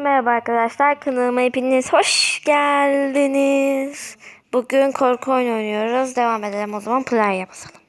Merhaba arkadaşlar kanalıma hepiniz hoş geldiniz. Bugün korku oyunu oynuyoruz. Devam edelim o zaman play'e basalım.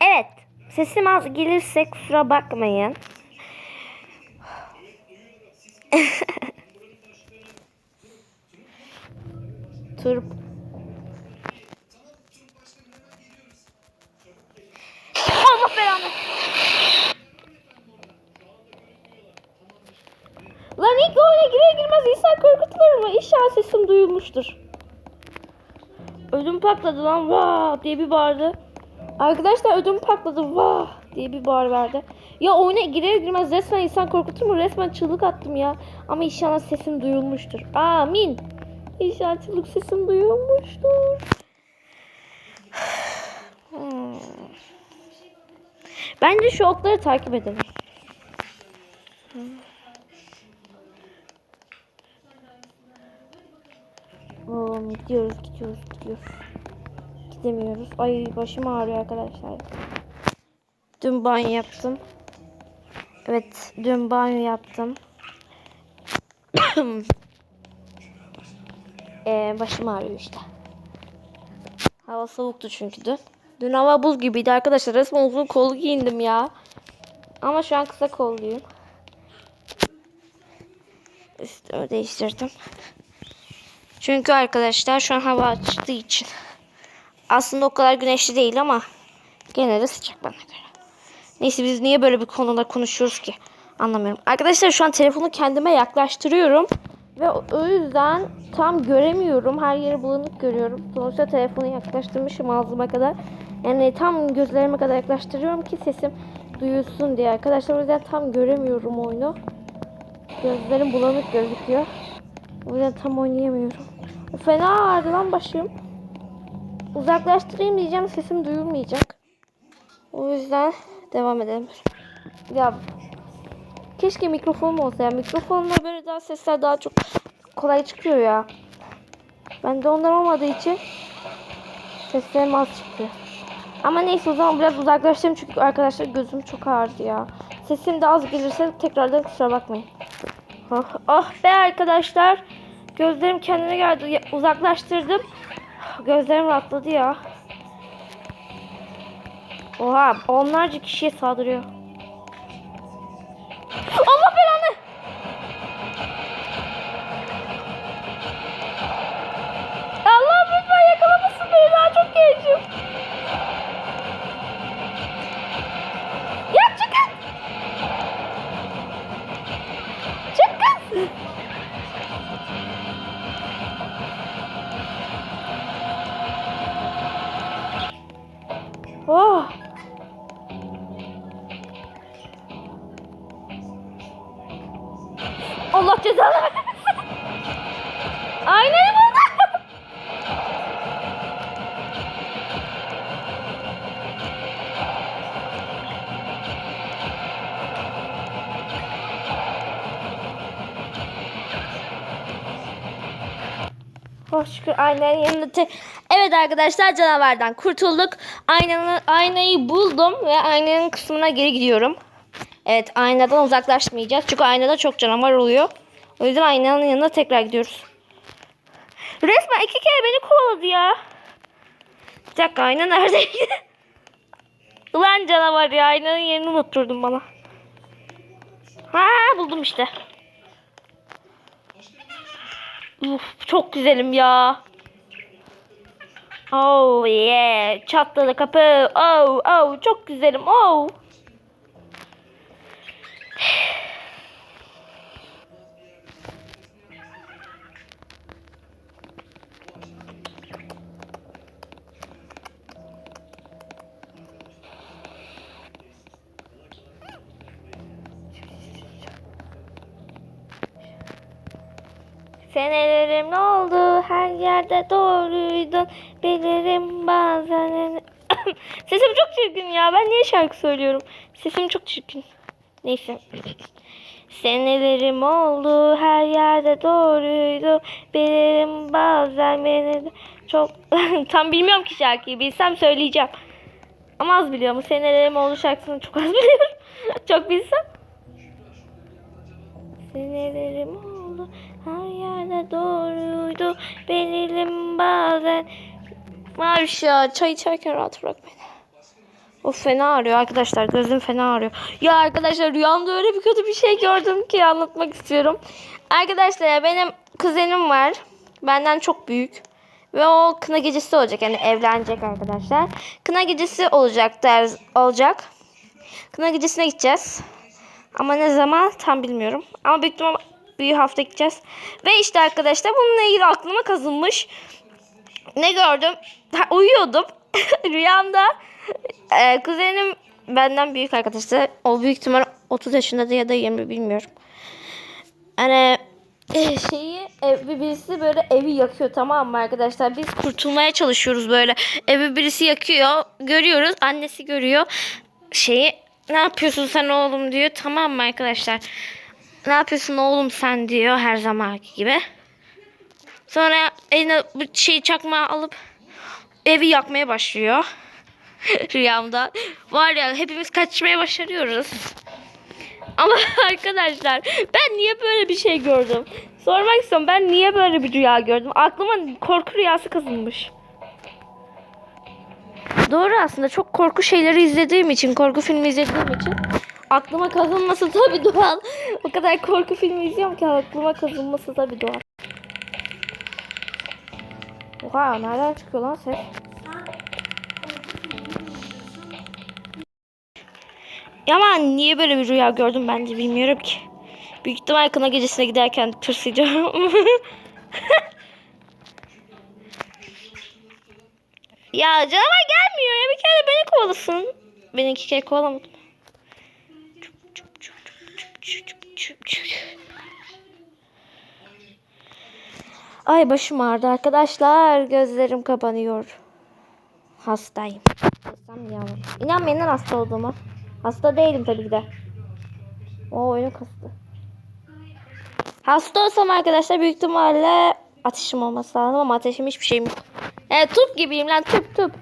Evet sesim az gelirse kusura bakmayın. Tur Allah belanı. Lan ilk oyuna girer girmez insan korkutulur mu? İnşallah sesim duyulmuştur. Ödüm patladı lan vah diye bir bağırdı. Arkadaşlar ödüm patladı vah diye bir bağır verdi. Ya oyuna girer girmez resmen insan korkutur mu? Resmen çığlık attım ya. Ama inşallah sesim duyulmuştur. Amin. İnşallah çığlık sesim duyulmuştur. Hmm. Bence şu okları takip edelim. Oo, gidiyoruz, gidiyoruz, gidiyoruz. Gidemiyoruz. Ay başım ağrıyor arkadaşlar. Dün banyo yaptım. Evet, dün banyo yaptım. ee, başım ağrıyor işte. Hava soğuktu çünkü dün. Dün hava buz gibiydi arkadaşlar. Resmen uzun kollu giyindim ya. Ama şu an kısa kolluyum. Üstümü değiştirdim. Çünkü arkadaşlar şu an hava açtığı için. Aslında o kadar güneşli değil ama gene de sıcak bana göre. Neyse biz niye böyle bir konuda konuşuyoruz ki? Anlamıyorum. Arkadaşlar şu an telefonu kendime yaklaştırıyorum. Ve o yüzden tam göremiyorum. Her yeri bulanık görüyorum. Sonuçta telefonu yaklaştırmışım ağzıma kadar. Yani tam gözlerime kadar yaklaştırıyorum ki sesim duyulsun diye. Arkadaşlar o yüzden tam göremiyorum oyunu. Gözlerim bulanık gözüküyor. O yüzden tam oynayamıyorum. Fena ağrıdı lan başım. Uzaklaştırayım diyeceğim sesim duyulmayacak. O yüzden devam edelim. Ya keşke mikrofonum olsa ya. Mikrofonla böyle daha sesler daha çok kolay çıkıyor ya. Ben de ondan olmadığı için seslerim az çıkıyor. Ama neyse o zaman biraz uzaklaştırayım çünkü arkadaşlar gözüm çok ağrıdı ya. Sesim de az gelirse tekrardan kusura bakmayın. Oh, oh be arkadaşlar. Gözlerim kendine geldi. Uzaklaştırdım. Gözlerim rahatladı ya. Oha onlarca kişiye saldırıyor. Allah belanı. Allah cezanı. Aynayı buldum. Oh şükür aynanın yanında te- Evet arkadaşlar canavardan kurtulduk. Aynanı, aynayı buldum ve aynanın kısmına geri gidiyorum. Evet aynadan uzaklaşmayacağız. Çünkü aynada çok canavar oluyor. O yüzden aynanın yanına tekrar gidiyoruz. Resmen iki kere beni kovaladı ya. Bir dakika ayna neredeydi? Ulan canavar ya aynanın yerini unutturdun bana. Ha buldum işte. Uf, çok güzelim ya. Oh yeah. Çatladı kapı. Oh oh çok güzelim. Oh. Senelerim ne oldu? Her yerde doğruydun. Bilirim bazen Sesim çok çirkin ya. Ben niye şarkı söylüyorum? Sesim çok çirkin. Neyse. Senelerim oldu. Her yerde doğruydu bilirim bazen beni çok Tam bilmiyorum ki şarkıyı. Bilsem söyleyeceğim. Ama az biliyorum. Senelerim oldu şarkısını çok az biliyorum. Çok bilsem. Sinirlerim oldu. Doğruydu. Benim bazen. Maviş ya çay içerken rahat bırak beni. Of fena ağrıyor arkadaşlar. Gözüm fena ağrıyor. Ya arkadaşlar rüyamda öyle bir kötü bir şey gördüm ki anlatmak istiyorum. Arkadaşlar benim kuzenim var. Benden çok büyük. Ve o kına gecesi olacak. Yani evlenecek arkadaşlar. Kına gecesi olacak der, olacak. Kına gecesine gideceğiz. Ama ne zaman tam bilmiyorum. Ama büyük ihtimal bir hafta gideceğiz. Ve işte arkadaşlar bununla ilgili aklıma kazınmış. Ne gördüm? Ha, uyuyordum. Rüyamda e, kuzenim benden büyük arkadaşlar. O büyük ihtimal 30 yaşında ya da 20 bilmiyorum. Hani e, şeyi ev, birisi böyle evi yakıyor tamam mı arkadaşlar? Biz kurtulmaya çalışıyoruz böyle. Evi birisi yakıyor. Görüyoruz. Annesi görüyor. Şeyi ne yapıyorsun sen oğlum diyor. Tamam mı arkadaşlar? Ne yapıyorsun oğlum sen diyor her zamanki gibi. Sonra eline bu şeyi çakmağı alıp evi yakmaya başlıyor. Rüyamda. Var ya hepimiz kaçmaya başarıyoruz. Ama arkadaşlar ben niye böyle bir şey gördüm? Sormak istiyorum ben niye böyle bir rüya gördüm? Aklıma korku rüyası kazınmış. Doğru aslında çok korku şeyleri izlediğim için, korku filmi izlediğim için aklıma kazınması tabii doğal. O kadar korku filmi izliyorum ki aklıma kazınması tabii doğal. Oha nereden çıkıyor lan ses? Ama niye böyle bir rüya gördüm ben de bilmiyorum ki. Büyük ihtimal kına gecesine giderken tırsayacağım. ya canavar gelmiyor ya bir kere beni kovalasın. Beni iki kere kovalamadım. Ay başım ağrıdı arkadaşlar. Gözlerim kapanıyor. Hastayım. Hastam ya. İnanmayın lan hasta olduğuma. Hasta değilim tabii ki de. O oyunu kastı. Hasta olsam arkadaşlar büyük ihtimalle ateşim olması lazım ama ateşim hiçbir şeyim yok. Evet tüp gibiyim lan tüp tüp.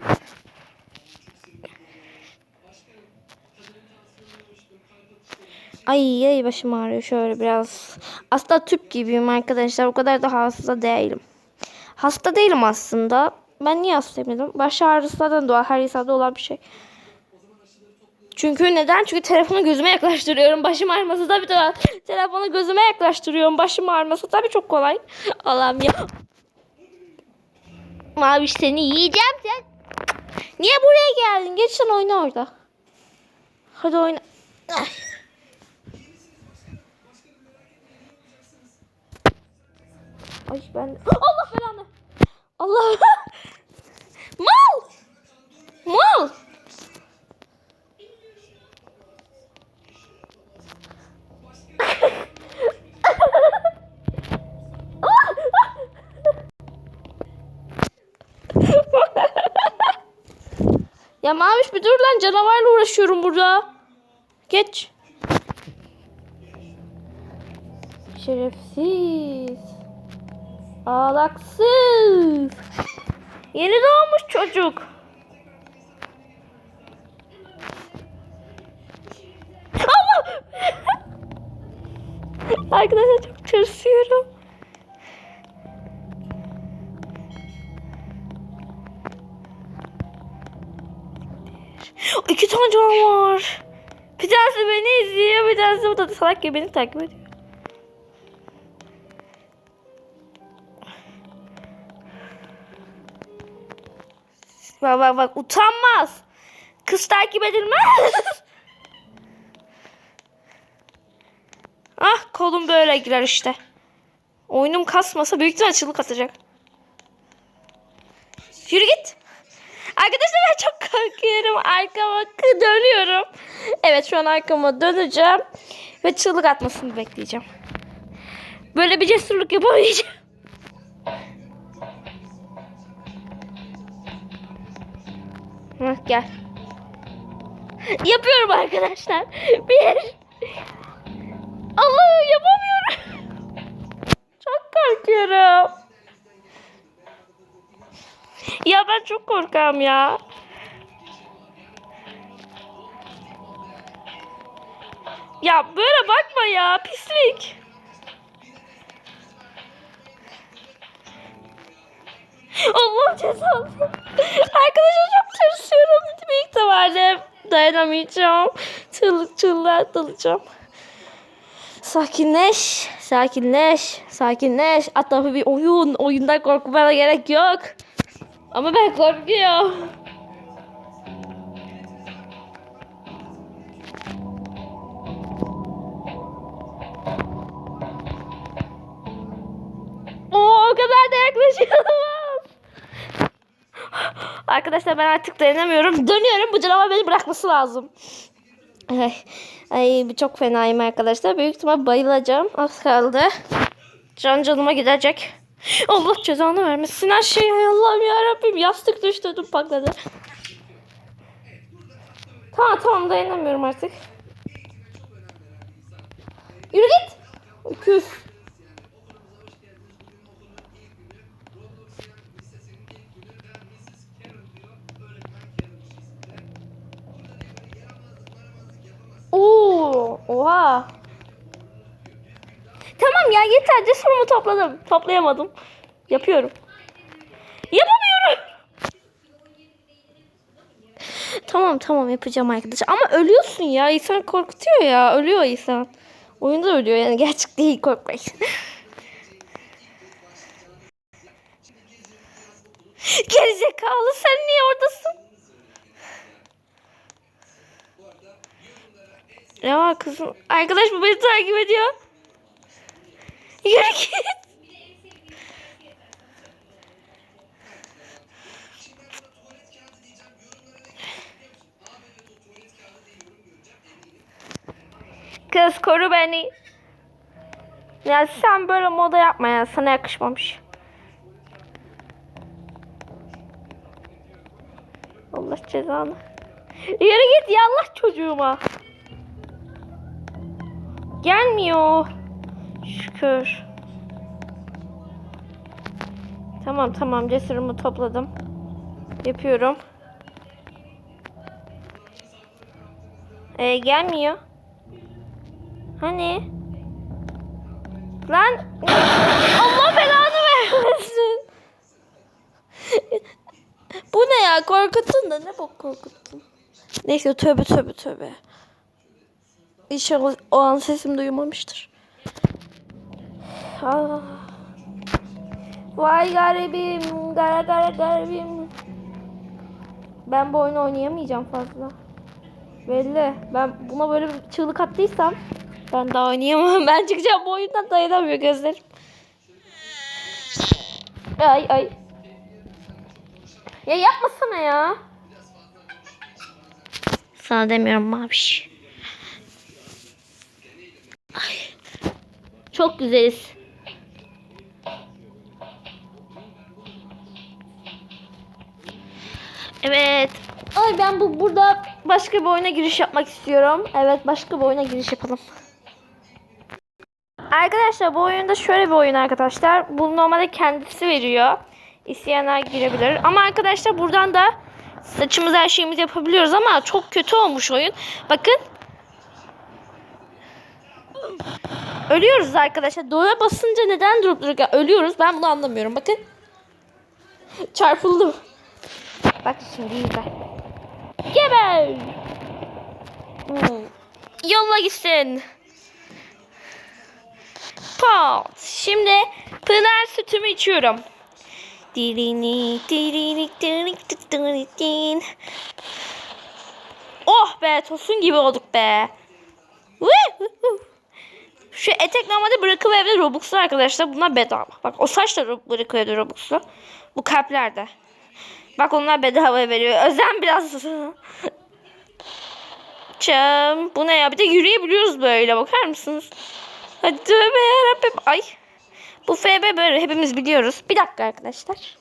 Ay ay başım ağrıyor şöyle biraz. Aslında tüp gibiyim arkadaşlar. O kadar da hasta değilim. Hasta değilim aslında. Ben niye hastayım dedim. Baş ağrısından doğal. Her insanda olan bir şey. Çünkü neden? Çünkü telefonu gözüme yaklaştırıyorum. Başım ağrıması tabii doğal. Telefonu gözüme yaklaştırıyorum. Başım ağrıması tabii çok kolay. Allah'ım ya. Mavi seni yiyeceğim sen. Niye buraya geldin? Geç sen oyna orada. Hadi oyna. Ay. Ay ben Allah belanı. Allah. Mal. Mal. ya Maviş bir dur lan canavarla uğraşıyorum burada. Geç. Şerefsiz. Ağlaksız. Yeni doğmuş çocuk. Allah! Arkadaşlar çok tırsıyorum. İki tane canavar. Bir tanesi beni izliyor, bir tanesi bu da salak gibi beni takip ediyor. Bak bak bak utanmaz. Kız takip edilmez. ah kolum böyle girer işte. Oyunum kasmasa büyük ihtimal çığlık atacak. Yürü git. Arkadaşlar ben çok korkuyorum. Arkama dönüyorum. Evet şu an arkama döneceğim. Ve çığlık atmasını bekleyeceğim. Böyle bir cesurluk yapamayacağım. Hah, gel. Yapıyorum arkadaşlar. Bir. Allah'ım yapamıyorum. Çok korkuyorum. Ya ben çok korkam ya. Ya böyle bakma ya pislik. Allah cezası. Arkadaşlar dayanamayacağım. Çığlık çığlığa dalacağım. Sakinleş, sakinleş, sakinleş. Hatta bir oyun. Oyundan korkmana gerek yok. Ama ben korkuyorum. O kadar da yaklaşamaz. Arkadaşlar ben artık dayanamıyorum. Dönüyorum. Bu canavar beni bırakması lazım. Ay, ay çok fenayım arkadaşlar. Büyük ihtimal bayılacağım. Az kaldı. Can canıma gidecek. Allah cezanı vermesin her şey. Ay Allah'ım ya Rabbim. Yastık düştü patladı. Tamam tamam dayanamıyorum artık. Yürü git. Öküz. Oo, oha. Tamam ya yeter cesurumu topladım. Toplayamadım. Yapıyorum. Yapamıyorum. Tamam tamam yapacağım arkadaşlar. Ama ölüyorsun ya. İnsan korkutuyor ya. Ölüyor insan. Oyunda ölüyor yani. Gerçek değil korkmayın. Gerizekalı sen niye oradasın? Var kızım? Arkadaş bu beni takip ediyor. Yürü git. Kız koru beni. Ya sen böyle moda yapma ya. Sana yakışmamış. Allah cezanı. Yürü git yallah çocuğuma. Gelmiyor. Şükür. Tamam tamam cesurumu topladım. Yapıyorum. Ee, gelmiyor. Hani? Lan Allah belanı vermesin. Bu ne ya? Korkuttun da ne bok korkuttun? Neyse tövbe tövbe tövbe. İnşallah o an sesim duyulmamıştır. Ah. Vay garibim, gara gara garibim. Ben bu oyunu oynayamayacağım fazla. Belli. Ben buna böyle bir çığlık attıysam ben daha oynayamam. Ben çıkacağım bu oyundan dayanamıyor gözlerim. Ay ay. Ya yapmasana ya. Sana demiyorum maviş. Ay. Çok güzeliz. Evet. Ay ben bu burada başka bir oyuna giriş yapmak istiyorum. Evet başka bir oyuna giriş yapalım. Arkadaşlar bu oyunda şöyle bir oyun arkadaşlar. Bu normalde kendisi veriyor. İsteyenler girebilir. Ama arkadaşlar buradan da saçımız her şeyimizi yapabiliyoruz ama çok kötü olmuş oyun. Bakın. Ölüyoruz arkadaşlar. Doğuya basınca neden durup dururken ölüyoruz? Ben bunu anlamıyorum. Bakın. Çarpıldım. Bak şimdi izle. Geber. Hmm. Yolla gitsin. Pat. Şimdi pınar sütümü içiyorum. Dirini, dirini, dirini, dirini, dirini. Oh be tosun gibi olduk be. Şu etek normalde bırakılı evde Robux'lu arkadaşlar. Bunlar bedava. Bak o saç da bırakılı evde Robux'lu. Bu kalpler de. Bak onlar bedava veriyor. Özen biraz. Çam. Bu ne ya? Bir de yürüyebiliyoruz böyle. Bakar mısınız? Hadi tövbe yarabbim. Ay. Bu FB böyle hepimiz biliyoruz. Bir dakika arkadaşlar.